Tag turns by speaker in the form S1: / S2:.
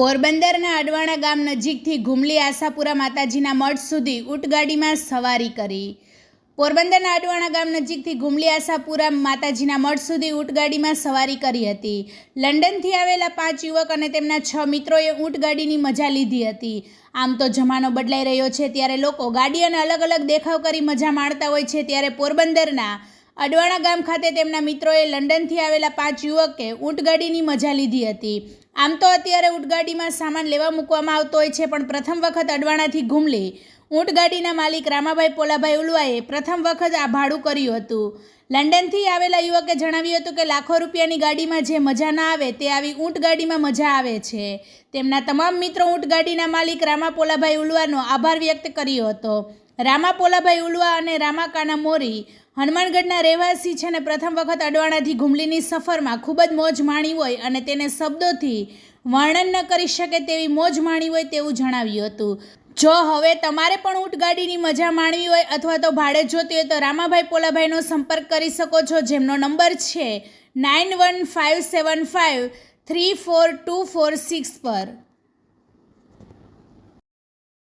S1: પોરબંદરના અડવાણા ગામ નજીકથી ઘુમલી આશાપુરા માતાજીના મઠ સુધી ઊંટગાડીમાં સવારી કરી. પોરબંદરના અડવાણા ગામ નજીકથી ઘુમલી આશાપુરા માતાજીના મઠ સુધી ઊંટગાડીમાં સવારી કરી હતી. લંડનથી આવેલા પાંચ યુવક અને તેમના છ મિત્રોએ ઊંટગાડીની મજા લીધી હતી. આમ તો જમાનો બદલાઈ રહ્યો છે ત્યારે લોકો ગાડી અને અલગ અલગ દેખાવ કરી મજા માણતા હોય છે ત્યારે પોરબંદરના અડવાણા ગામ ખાતે તેમના મિત્રોએ લંડનથી આવેલા પાંચ યુવકે ઊંટગાડીની મજા લીધી હતી. આમ તો અત્યારે ઊંટગાડીમાં સામાન લેવા મૂકવામાં આવતો હોય છે, પણ પ્રથમ વખત અડવાણાથી ઘૂમલી. ઊંટગાડીના માલિક રામાભાઈ પોલાભાઈ ઉલવાએ પ્રથમ વખત આ ભાડું કર્યું હતું. લંડનથી આવેલા યુવકે જણાવ્યું હતું કે લાખો રૂપિયાની ગાડીમાં જે મજા ના આવે તે આવી ઊંટગાડીમાં મજા આવે છે. તેમના તમામ મિત્રો ઊંટગાડીના માલિક રામા પોલાભાઈ ઉલવાનો આભાર વ્યક્ત કર્યો હતો. રામા પોલાભાઈ ઉલવા અને રામા કાના મોરી હનુમાનગઢના રહેવાસી છે અને પ્રથમ વખત અડવાણાથી ઘુમલીની સફરમાં ખૂબ જ મોજ માણી હોય અને તેને શબ્દોથી વર્ણન ન કરી શકે તેવી મોજ માણી હોય તેવું જણાવ્યું હતું. જો હવે તમારે પણ ઊંટગાડીની મજા માણવી હોય અથવા તો ભાડે જોતી હોય તો રામાભાઈ પોલાભાઈનો સંપર્ક કરી શકો છો, જેમનો નંબર છે nine one five seven five three four two four six પર.